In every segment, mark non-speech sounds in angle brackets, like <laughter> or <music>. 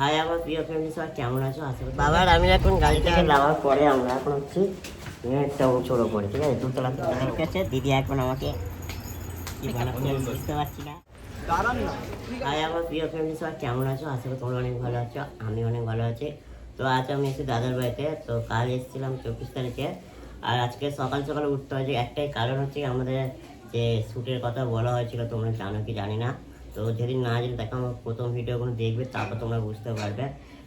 High আমার প্রিয় family সবাই কেমন আছো? আশা করি বাবার আমি এখন গাড়ি থেকে নামার পরে আমরা এখন হচ্ছে একটা উঁচুর ওপরে ঠিক আছে? দুতলা ঠিক আছে দিদি এখন আমাকে কি বানাচ্ছে আমি বুঝতে পারছি না। হাই আমার প্রিয় ফ্যামিলি সবাই কেমন আছো? আশা করি তোমরা অনেক ভালো আছো আমি অনেক ভালো আছি। তো আজ আমি এসে দাদার বাড়িতে তো কাল এসেছিলাম চব্বিশ তারিখে। আর আজকে সকাল সকাল উঠতে হয়েছে একটাই কারণ হচ্ছে আমাদের যে শ্যুটের কথা বলা হয়েছিল তোমরা জানো কি জানি না। তো যেদিন না যেদিন দেখো আমার প্রথম ভিডিওগুলো দেখবে, তারপর তোমরা বুঝতে পারবে।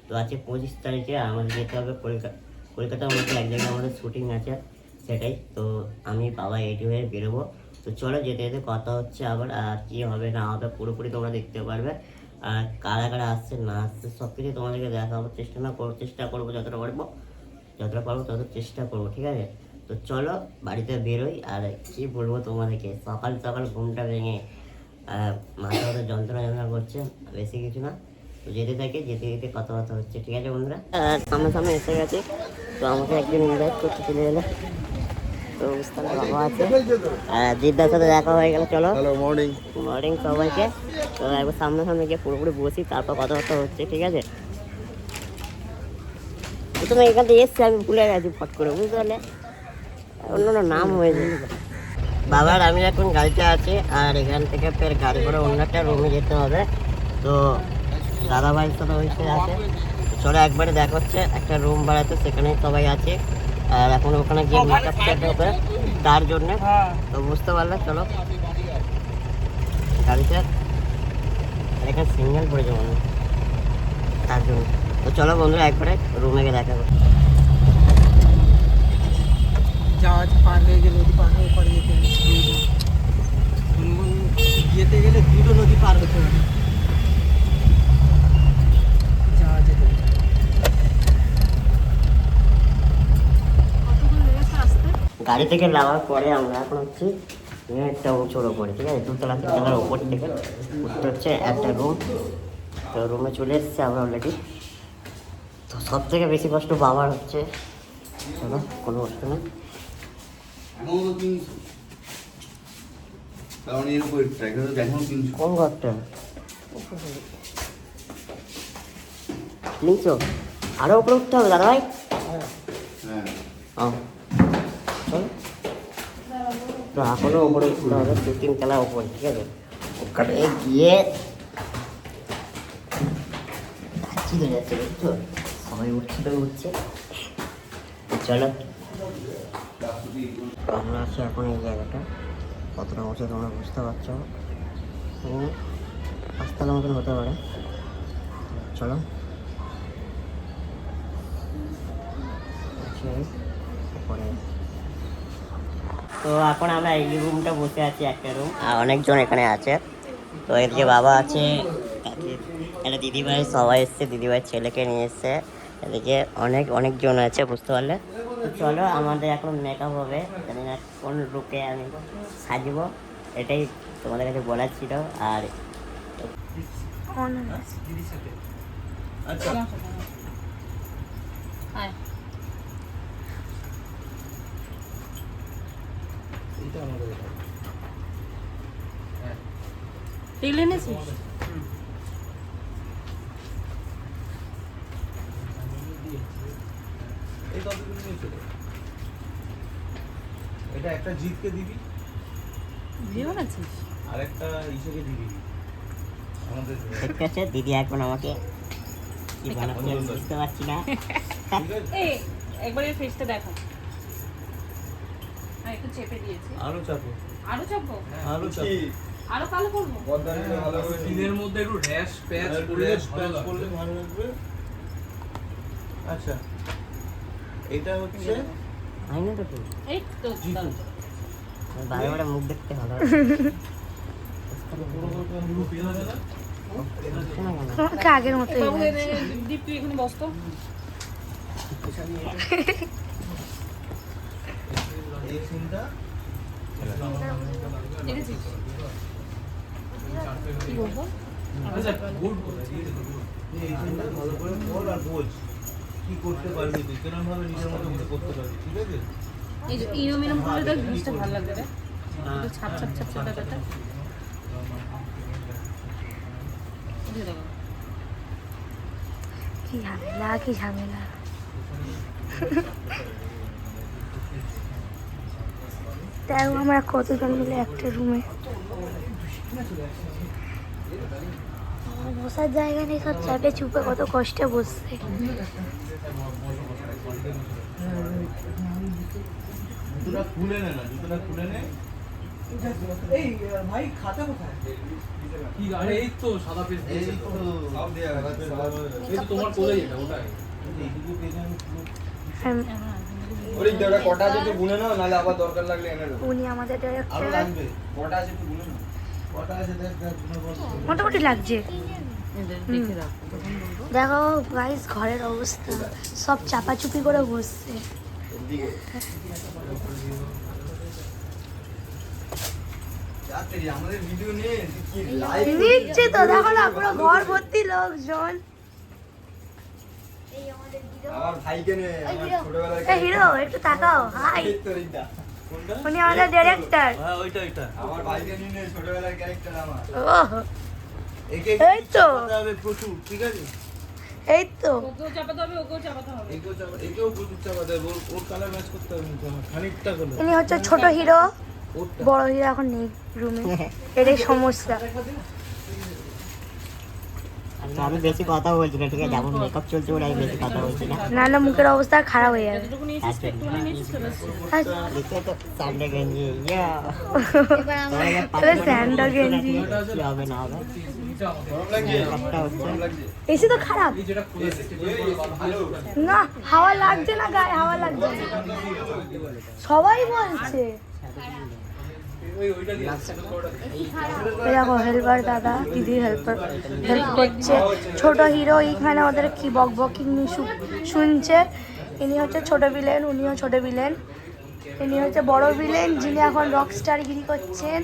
তো আজকে পঁচিশ তারিখে আমাদের যেতে হবে কলকাতা কলকাতার মধ্যে এক জায়গায় আমাদের শুটিং আছে, সেটাই। তো আমি বাবা রেডি হয়ে বেরোবো। তো চলো যেতে যেতে কথা হচ্ছে আবার, আর কী হবে না হবে পুরোপুরি তোমরা দেখতে পারবে। আর কারা কারা আসছে, না আসছে সব কিছু তোমাদেরকে দেখাবার চেষ্টা না করব চেষ্টা করব, যতটা পারব যতটা পারব তত চেষ্টা করব, ঠিক আছে? তো চলো বাড়িতে বেরোই, আর কি বলব তোমাদেরকে, সকাল সকাল ঘুমটা ভেঙে মাথা মাথা যন্ত্রণা যন্ত্রণা করছে বেশি কিছু না। তো যেতে থাকে যেতে যেতে কথাবার্তা হচ্ছে ঠিক আছে বন্ধুরা? সামনে সামনে এসে গেছে তো আমাকে একদিন ইনভাইট করতে চলে গেলো। তো বুঝতে পারলাম বাবা আছে। আর দিদার সাথে দেখা হয়ে গেল চলো। মর্নিং মর্নিং সবাইকে। তো একবার সামনে সামনে গিয়ে পুরোপুরি বসি তারপর কথাবার্তা হচ্ছে ঠিক আছে? তুমি এখান থেকে এসছি আমি ভুলে গেছি ফট করে বুঝতে পারলে? অন্য অন্য নাম হয়েছে বাবার আমি এখন গাড়িতে আছি, আর এখান থেকে ফের গাড়ি করে অন্য একটা রুমে যেতে হবে। তো দাদা ভাই সাথে হয়েছে আছে। চলো একবারে দেখা হচ্ছে একটা রুম বাড়াতে সেখানেই সবাই আছে। আর এখন ওখানে গিয়ে মেকআপ সেট হবে। তার জন্যে। তো বুঝতে পারলে চলো। গাড়িতে এখানে সিঙ্গেল মনে হয়। তার জন্য। তো চলো বন্ধুরা, একবারে রুমে গিয়ে দেখা করো জাহাজ পার হয়ে গেলে নদী পার হয়ে পরে যেতে হবে। সুন্দরবন যেতে গেলে দুটো নদী পার হতে হবে জাহাজে করে। গাড়ি থেকে নামার পরে আমরা এখন হচ্ছে একটা উঁচুর ওপরে ঠিক আছে? দুতলা তিনতলার ওপর থেকে উঠতে হচ্ছে একটা রুম তো রুমে চলে এসেছে আমরা অলরেডি তো সব থেকে বেশি কষ্ট বাবার হচ্ছে চলো কোনো কষ্ট নেই। এর উপর কোন ঘরটা উঠতে হবে দাদা ভাই হ্যাঁ তো এখনও উপরে উঠতে হবে, দু, তিন তলা উপরে, ঠিক আছে? ওখানে গিয়ে বুঝছ? সবাই উঠছে তো আমরা আছি এখন এই জায়গাটা। কতটা উঠছে তোমরা বুঝতে পারছ? পাঁচতলা মতন হতে পারে। চলো। উপরে। তো এখন আমরা এই রুমটা বসে আছি একটা রুম আর অনেকজন এখানে আছে। তো এদিকে বাবা আছে একটা দিদিভাই সবাই এসছে দিদিভাই ছেলেকে নিয়ে এসছে। এদিকে অনেক অনেকজন আছে বুঝতে পারলে। চলো আমাদের এখন মেকআপ হবে। জানি না কোন লুকে আমি সাজবো। এটাই তোমাদের কাছে বলার ছিল। আর তেল এনেছিস? এই কতগুলো নিয়েছে এটা একটা জিতকে দিবি। ভিডিও বানাচ্ছিস আর একটা ইসেকে দিবি। আমাদের দেখতে আছে দিদি এখন আমাকে কি আমি বুঝতে পারছি না। <laughs> ঠিক একবার এই ফেসটা দেখো একটু চেপে দিয়েছি। আলু চাপো আরও চাপবো? আলু চাপো আরও কালো করব? দিনের মধ্যে একটু র্যাশ প্যাচ আর র্যাশ প্যাচ করলে ভালো লাগবে। আচ্ছা এটা হচ্ছে হয় তো। এই তো বারে বারে মুখ দেখতে ভালো তোমাকে আগের মতোই বাবু তুই এখানে বসতো এই সিনটা দেখেছিস কি বলব আচ্ছা গুড কথা দিয়ে দে good। এই সিনটা ভালো করে পড় আর বোঝ কি করতে পারবি তুই। কেরম ভাবে নিজের মতো করে করতে পারবি ঠিক আছে? এই যে ইরম ইরম করে দেখ জিনিসটা ভালো লাগবে রে। ছাপ ছাপ ছাপ ছাপ ব্যাপারটা এই যে দেখো। কি ঝামেলা কি ঝামেলা। <laughs> দেখো আমরা কতজন মিলে একটা রুমে বসার জায়গা নেই সব চাপে চুপে কত কষ্টে বসছে। তোমার কোথায় এটা ওটাই এইটুকু পেছন হুম, ওরে দেওটা কটা আছে একটু গুনে নাও নাহলে আবার দরকার লাগলে এনে দেবো। উনি আমাদের আরও ডাইরেক্টর লাগবে। কটা আছে একটু গুনে নাও। কটা আছে দেখ দেখ মোটামুটি লাগছে। দেখে গাইস ঘরের অবস্থা। সব চাপাচুপি করে বসছে। আমাদের ভিডিও নে নিচ্ছে তো দেখো না পুরো ঘর ভর্তি লোকজন। আমার ভাইকে নে ছোটবেলার হিরো একটু তাকাও। হাই। উনি আমাদের হ্যাঁ ওইটা ওইটা। আমার ভাইকে নিয়ে ছোটবেলার ক্যারেক্টার আমার। ওহ। একে এই তো। হবে প্রচুর ঠিক আছে? এই তো। ওকেও চাপাতে হবে ওকেও চাপাতে হবে। একেও চাপা একেও প্রচুর চাপাতে হবে। ওর- ওর কালার ম্যাচ করতে হবে খানিকটা হলো ইনি হচ্ছে ছোট হিরো বড় হিরো এখন নেই রুমে <laughs> এটাই সমস্যা। আমি বেশি কথা বলছি না ঠিক আছে? যেমন মেকআপ চলছে বলে আমি বেশি কথা বলছি না। নাহলে মুখের অবস্থা খারাপ হয়ে যাবে। এসছে আচ্ছা, গেঞ্জি স্যান্ডা গেঞ্জি হবে না হবে? এসে তো খারাপ। না হাওয়া লাগছে না গায়ে হাওয়া লাগছে। না। সবাই বলছে। দেখো হেল্পার দাদা দিদি হেল্পার হেল্প করছে। ছোট হিরো এইখানে ওদের কি বক বকিং শুনছে? ইনি হচ্ছে ছোট ভিলেন উনিও ছোট ভিলেন ইনি হচ্ছে বড় ভিলেন যিনি এখন রকস্টার গিরি করছেন।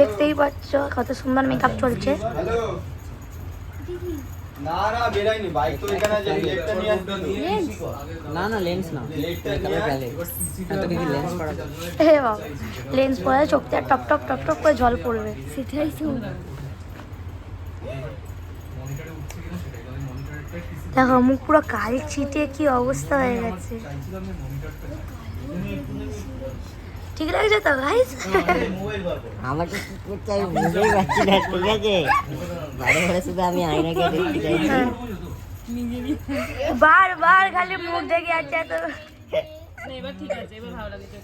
দেখতেই পাচ্ছ, কত সুন্দর মেকআপ চলছে। না না বেরাইনি বাইক তো এখানে আছে লেটটা নিয়ে আসতে না না লেন্স না। লেটটা নিয়ে আয়। এত কি লেন্স করা হে বাবা লেন্স পরে চোখ থেকে টপ টপ টপ টপ করে জল পড়বে। সেটাই তো দেখো মুখ পুরো কালি ছিটিয়ে কি অবস্থা হয়ে গেছে। ঠিক লাগছে তো গাইস আমাকে কি করতে আমি বুঝতেই পারছি না ঠিক আছে? ঘরে ঘরে শুধু আমি আয়নাকে দেখতে চাইছি বারবার খালি মুখ দেখে যাচ্ছে তো। না, এবার ঠিক আছে এবার ভালো লাগছে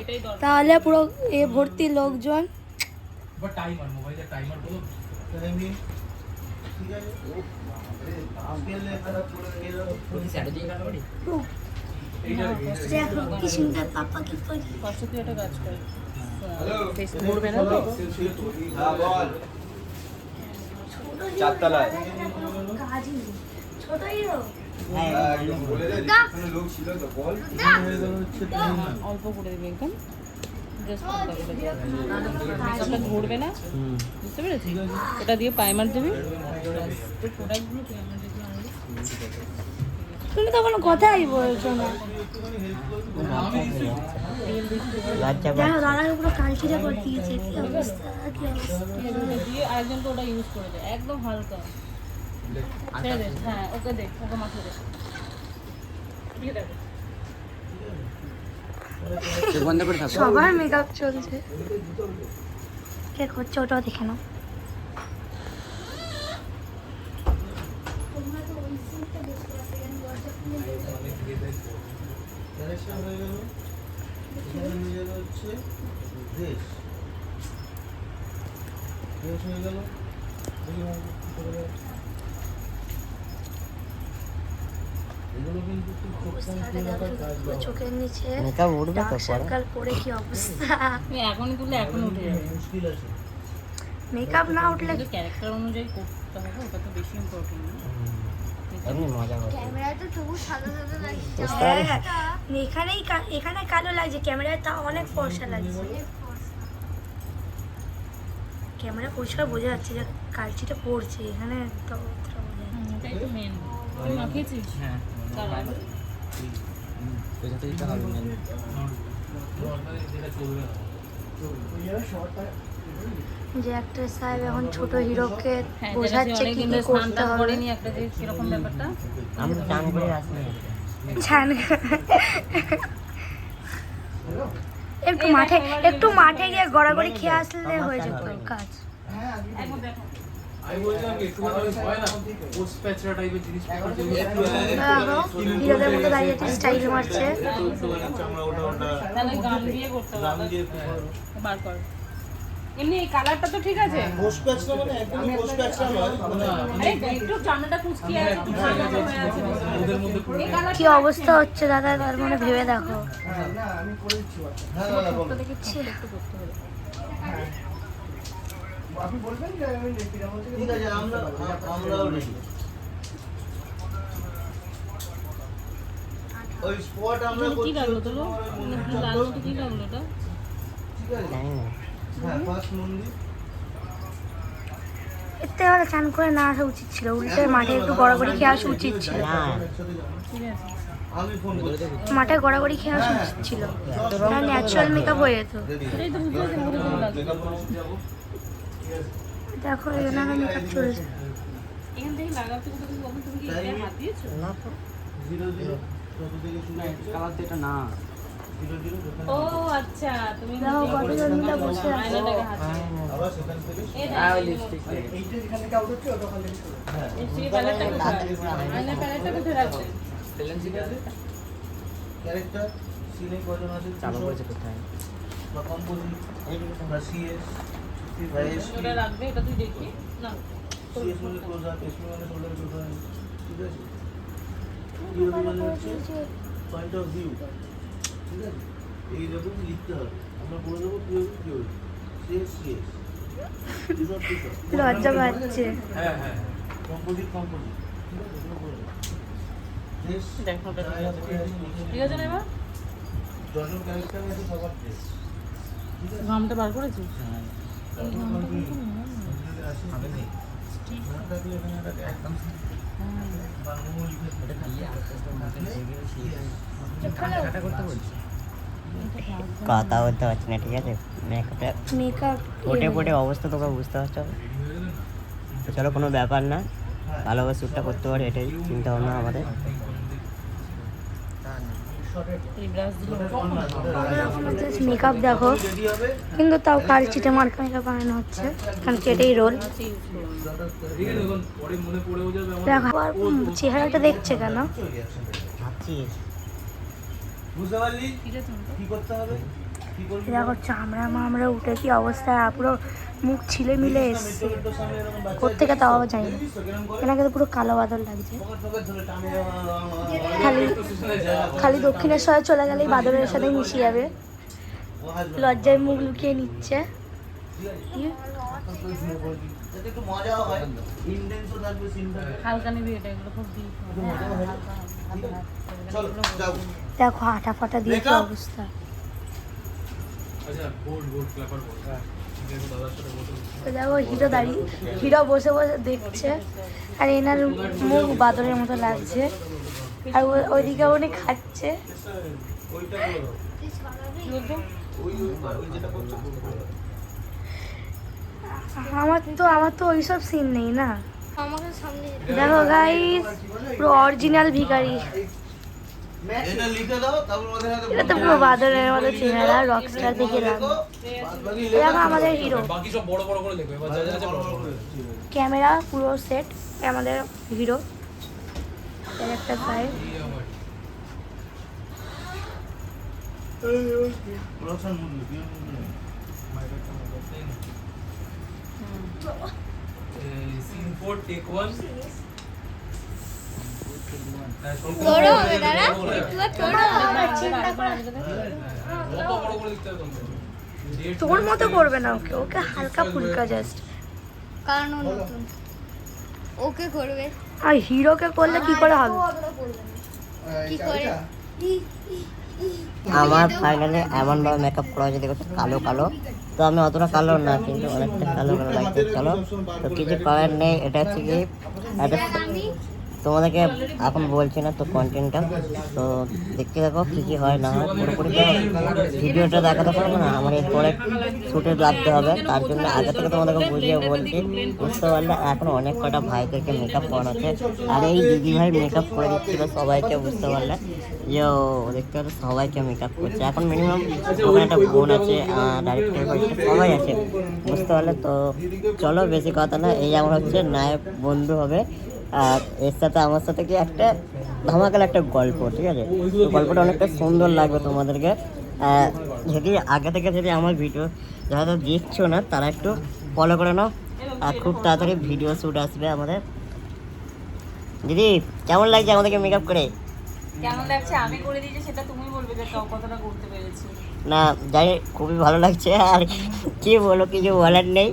এটাই দরকার তাহলে পুরো এ ভর্তি লোকজন। বা টাইমার দেখো কি সুন্দর পাপা কি করে? কষ্ট তুই একটা কাজ কর মরবে না তো? হ্যাঁ বল। চারতলায়। কাজই ছোট হিরো। হ্যাঁ, একদম বলে দে এখানে লোক ছিল তো বল। অল্প করে দিবি একদম। ধরবে না বুঝতে পেরেছিস? ওটা দিয়ে প্রাইমার দিবি। প্রোডাক্টগুলো তুমি তো কোনো কথাই বলছো না। দেখো পুরো করে দিয়েছে কি অবস্থা কি অবস্থা। দিয়ে আরেকজনকে ওটা ইউজ করে দে একদম হালকা। হ্যাঁ ওকে দে ওকে মাথায় দে। দিয়ে দেবে। বন্ধ করে থাকো। সবার মেকআপ চলছে। কে করছে ওটাও দেখে নাও। চোখের নিচে ডার্ক পরে কি অবস্থা? এখন তুললে এখন উঠে যাবে। মেকআপ না উঠলে ক্যারেক্টার অনুযায়ী করতে হবে ওটা তো বেশি ইম্পর্টেন্ট এমনি মজা করছে। তো তবু সাদা সাদা লাগছে। বুঝতে এখানেই এখানে কালো লাগছে ক্যামেরায় তা অনেক ফর্সা লাগছে। ক্যামেরা পরিষ্কার বোঝা যাচ্ছে যে কালচিটা পড়ছে এখানে বোঝা যে অ্যাক্ট্রেস সাহেব এখন ছোট হিরোকে হ্যাঁ বোঝাচ্ছে কি কি করতে হবে। একটা যে কীরকম ব্যাপারটা? আমি করে আসি একটু মাঠে একটু মাঠে গিয়ে গড়াগড়ি খেয়ে আসলে হয়ে যেত। কাজ। একবার দেখো আমি বলছিলাম কি একটু হয় না? পোস্ট প্যাচরা টাইপের জিনিস যেগুলো দেখো হিরোদের মতো দাঁড়িয়ে আছে স্টাইল মারছে গান দিয়ে করতে। বার কর। এমনি এই কালারটা তো ঠিক আছে? পোস্ট প্যাচটা মানে একদমই পোস্ট প্যাচটা নয় একটু চামড়াটা কুচকিয়ে আছে একটু ঠান্ডা হয়ে আছে। ওদের মধ্যে পুরো এই কালার কি অবস্থা হচ্ছে দাদা? তার মানে ভেবে দেখো। হ্যাঁ না না বলো দেখেছি একটু করতে হবে। ঠিক আছে আমরা আমরাও রেডি ওই স্পট আমরা কি লাগল তোলো? লাল মতো কি লাগল এটা ঠিক আছে? না হ্যাঁ এতে হলে চান করে না আসা উচিত ছিল উল্টে মাঠে একটু গড়াগড়ি খেয়ে আসা উচিত ছিল। না মাঠে গড়াগড়ি খেয়ে আসা উচিত ছিল। ন্যাচারাল মেকআপ হয়ে যেত। দেখো এখানে মেকআপ চলছে। এখান তুমি থেকে যেখানে ও আচ্ছা তুমি দেখো কতজন বসে আছে। আয়নাটাকে হাত দিয়ে। আবার সেখান থেকে এই আর লিপস্টিক হ্যাঁ। প্যালেটটা কোথায়? আয়নার প্যালেটটা কোথায় রাখবে ক্যারেক্টার সিনে কজন আছে চালু করেছে কোথায়? বা কম্পোজিট বা সিএস বা ওটা রাখবে এটা তুই দেখবি। না সিএস মানে ক্লোজ আপ এসপি মানে শোল্ডার ক্লোজ আপ ঠিক আছে? পিওভি মানে হচ্ছে পয়েন্ট অফ ভিউ ঠিক আছে? এই রকম লিখতে হবে। আমরা বলে দেবো পিওভি পিওভি সিএস সিএস দুশো লজ্জা পাচ্ছে। হ্যাঁ হ্যাঁ কম্পোজিট কম্পোজিট। ঠিক আছে এগুলো করে দেবো। ড্রেস দেখো ওটা ঠিক আছে না যজন ক্যারেক্টার আছে সবার ড্রেস ঠিক আছে? ঘামটা বার করেছিস? কথা বলতে পারছি না ঠিক আছে? মেকআপটা মেকআপ ফোটে ফোটে অবস্থা তোকে বুঝতে পারছ চলো কোনো ব্যাপার না। ভালোভাবে শ্যুটটা করতে পারি এটাই চিন্তা ভাবনা আমাদের। মেকআপ দেখো কিন্তু তাও কার চিটে মার্কা মেকআপ বানানো হচ্ছে কারণ কি এটাই রোল দেখো চেহারাটা দেখছে কেন দেখো চামড়া মামড়া উঠে কি অবস্থা? আর পুরো মুখ ছিলে মিলে এসছে। কোথেকে তাও জানি না। দেখিস তো এনাকে তো পুরো কালো বাদল লাগছে। খালি খালি দক্ষিণেশ্বরে চলে গেলেই বাদলের সাথে মিশে যাবে। লজ্জায় মুখ লুকিয়ে নিচ্ছে। দেখো আটা ফাটা দিয়ে অবস্থা। আচ্ছা ক্লাপার দেখো তো হিরো দাঁড়িয়ে হিরো বসে বসে দেখছে আর এনার মুখ বাদলের মতো লাগছে আর ওইদিকে উনি খাচ্ছে। আমার তো আমার তো ওইসব সিন নেই না। দেখো গাইস পুরো অরিজিনাল ভিখারি। এটা তো পুরো বাদলের মতো চেহারা রকস্টার দেখে দেখো আমাদের হিরো বাকি সব বড় বড় করে দেখবে এবার যা যা আছে বড় বড় করে ক্যামেরা পুরো সেট আমাদের হিরো একটা side scene four take one হবে দাদা। Date তোর মতো করবে না ওকে ওকে হালকা ফুলকা জাস্ট কারণ ও নতুন। ওকে করবে। আর হিরোকে করলে কি করে হবে? কি করে? আমার ফাইনালি এমনভাবে মেকআপ করা যদি করতে কালো কালো। তো আমি অতটা কালো না কিন্তু অনেকটা কালো কালো লাগছে চলো। তো কিছু করার নেই এটা হচ্ছে কি তোমাদেরকে এখন বলছি না তো কন্টেন্টটা তো দেখতে দেখো কী কী হয়, না হয়, পুরোপুরি তো ভিডিওটা দেখাতে পারব না, আমার এরপরে শুটে লাগতে হবে। তার জন্য আগে থেকে তোমাদেরকে বুঝিয়ে বলছি, বুঝতে পারলে এখন অনেক কটা ভাইদেরকে মেকআপ করাচ্ছে আর এই দিদি ভাই মেকআপ করে দিচ্ছিল সবাইকে, বুঝতে পারলে। যে ও দেখতে পারলে সবাইকে মেকআপ করছে। এখন মিনিমাম ওখানে একটা বোন আছে ডাইরেক্টর সবাই আছে, বুঝতে পারলে। তো চলো, বেশি কথা না, এই আমার হচ্ছে নায়ক বন্ধু হবে। আর এর সাথে আমার সাথে কি একটা ধামাকাল একটা গল্প ঠিক আছে? গল্পটা অনেকটা সুন্দর লাগবে তোমাদেরকে। যদি আগে থেকে যদি আমার ভিডিও যারা দেখছ না তারা একটু ফলো করে নাও। আর খুব তাড়াতাড়ি ভিডিও শ্যুট আসবে আমাদের। দিদি কেমন লাগছে আমাদেরকে মেকআপ করে? কেমন লাগছে? আমি করে দিয়েছি সেটা তুমি বলবে যে কতটা করতে পেরেছি। না যাই খুবই ভালো লাগছে। আর কি বলো কিছু বলার নেই।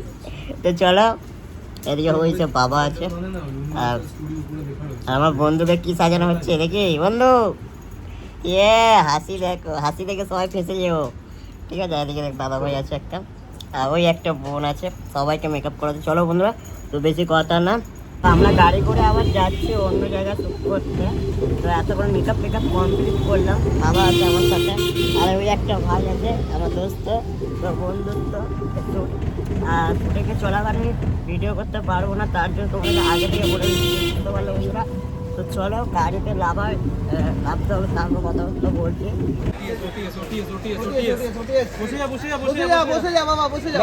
তো চলো এদিকে হয়েছে, বাবা আছে। আর আমার বন্ধুদের কি সাজানো হচ্ছে, দেখি। বন্ধু! ইয়ে হাসি দেখো, হাসি দেখে সবাই ফেসে যেও। ঠিক আছে, এদিকে দেখ বাবা ভাই আছে একটা। আর ওই একটা বোন আছে, সবাইকে মেকআপ করাতে। চলো বন্ধুরা, তো বেশি কথা না। আমরা গাড়ি করে আবার যাচ্ছি অন্য জায়গায় শুট করতে। তো এত এতক্ষণ মেকআপ মেকআপ কমপ্লিট করলাম। বাবা আছে আমার সাথে। আর ওই একটা ভাই আছে আমার দোস্ত। তো বন্ধুত্ব একটু আর ফুটেকে চলাকালীন ভিডিও করতে পারব না তার জন্য তোমাকে আগে থেকে বলে দিচ্ছি, বুঝতে পারল বন্ধুরা। তো চলো গাড়িতে লাভার লাভতে হবে তারপর কথা কথা বলছি। বসে যা বসে যা বসে যা বসে যা বাবা বসে যা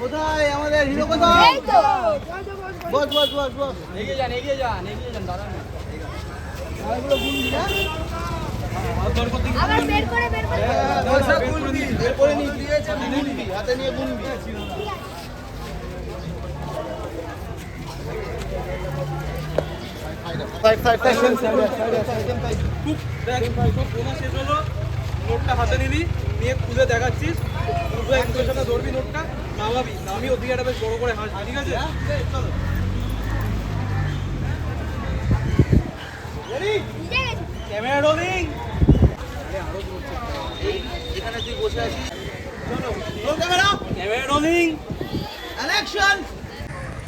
কোথায়? আমাদের হিরো কোথায়? এই তো। বস বস বস বস। এগিয়ে যান এগিয়ে যান এগিয়ে যান দাঁড়ান। না এগুলো গুনবি আবার বের করে বের করে। পয়সা গুনবি বের করে নিয়ে দিয়েছে গুনবি হাতে নিয়ে গুনবি ফাইভ ফাইভ ফাইভ শেষ হলো। নোটটা হাতে নিবি নিয়ে খুলে দেখাচ্ছিস। পুরো একজনের সাথে ধরবি নোটটা। নামাবি, নামি ওদিকে একটা বেশ বড় করে হাসবি ঠিক আছে? ক্যামেরা রোলিং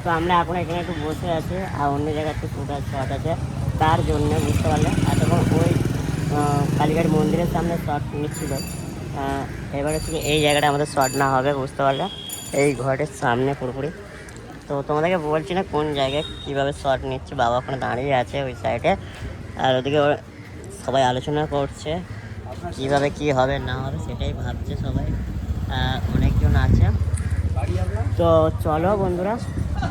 তো আমরা এখন এখানে একটু বসে আছি, আর অন্য জায়গায় একটু শট আছে। তার জন্য, বুঝতে পারলে? এতক্ষণ ওই কালীঘাট মন্দিরের সামনে শট নিচ্ছিল। এবারে কি এই জায়গাটা আমাদের শট না হবে, বুঝতে পারলে? এই ঘরের সামনে পুরোপুরি। তো তোমাদেরকে বলছি না কোন জায়গায় কীভাবে শট নিচ্ছে, বাবা ওখানে দাঁড়িয়ে আছে ওই সাইডে আর ওদিকে সবাই আলোচনা করছে, কীভাবে কী হবে, না হবে সেটাই ভাবছে সবাই। অনেকজন আছে। তো চলো বন্ধুরা,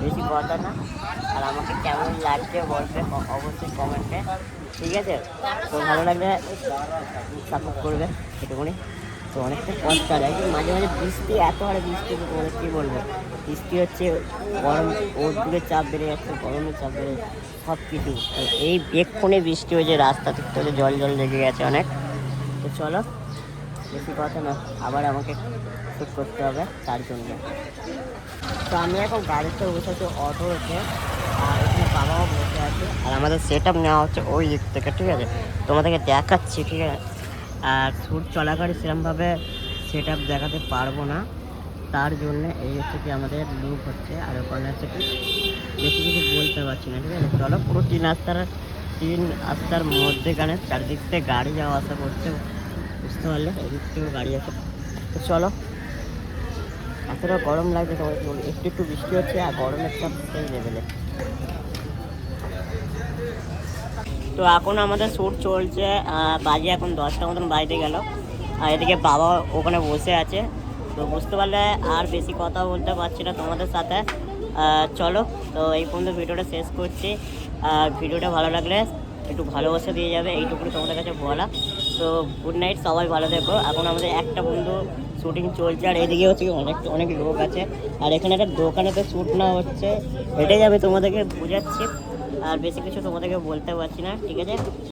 বেশি কথা না। আর আমাকে কেমন লাগছে বলবে অবশ্যই কমেন্টে ঠিক আছে? ভালো লাগলে সাপোর্ট করবে সেটুকুনি তো অনেকটা কষ্ট আর একদম মাঝে মাঝে বৃষ্টি, এত হারে বৃষ্টি তোমাদের কী বলব? বৃষ্টি হচ্ছে গরম ওর দূরে চাপ বেড়ে যাচ্ছে গরমের চাপ বেড়ে যাচ্ছে সব কিছু এই এক্ষুনি বৃষ্টি হয়েছে রাস্তা থেকে জল জল লেগে গেছে অনেক। তো চলো, বেশি কথা না আবার আমাকে শ্যুট করতে হবে, তার জন্য। তো আমি এখন গাড়িতে বসেছি অটো হচ্ছে আর এখানে বাবাও বসে আছে। আর আমাদের সেট আপ নেওয়া হচ্ছে ওই দিক থেকে, ঠিক আছে? তোমাদেরকে দেখাচ্ছি, ঠিক আছে? আর শ্যুট চলাকালীন সেরকমভাবে সেট আপ দেখাতে পারব না। তার জন্য এই হচ্ছে কি আমাদের লুক হচ্ছে, আর ওখানে হচ্ছে কি বেশি কিছু বলতে পারছি না, ঠিক আছে? চলো, পুরো তিন রাস্তার তিন রাস্তার মধ্যেখানে চারদিক থেকে গাড়ি যাওয়া আসা করছে, বুঝতে পারলে? এদিক থেকেও গাড়ি আছে তো চলো, এতটা গরম লাগছে তোমার একটু একটু বৃষ্টি হচ্ছে, আর গরমের চাপ সেই লেভেলে তো এখন আমাদের শ্যুট চলছে বাজে এখন দশটা মতন বাড়িতে গেল। আর এদিকে বাবা ওখানে বসে আছে। তো বুঝতে পারলে আর বেশি কথা বলতে পারছি না তোমাদের সাথে। চলো, তো এই পর্যন্ত ভিডিওটা শেষ করছি। আর ভিডিওটা ভালো লাগলে একটু ভালোবাসা দিয়ে যাবে, এইটুকুনি তোমাদের কাছে বলা। তো গুড নাইট সবাই ভালো থেকো। এখন আমাদের একটা বন্ধু শ্যুটিং চলছে, আর এদিকে হচ্ছে অনেক অনেক লোক আছে। আর এখানে একটা দোকানেতে শ্যুট না হচ্ছে। এটাই আমি তোমাদেরকে, বোঝাচ্ছি। আর বেশি কিছু তোমাদেরকে বলতে পারছি না ঠিক আছে?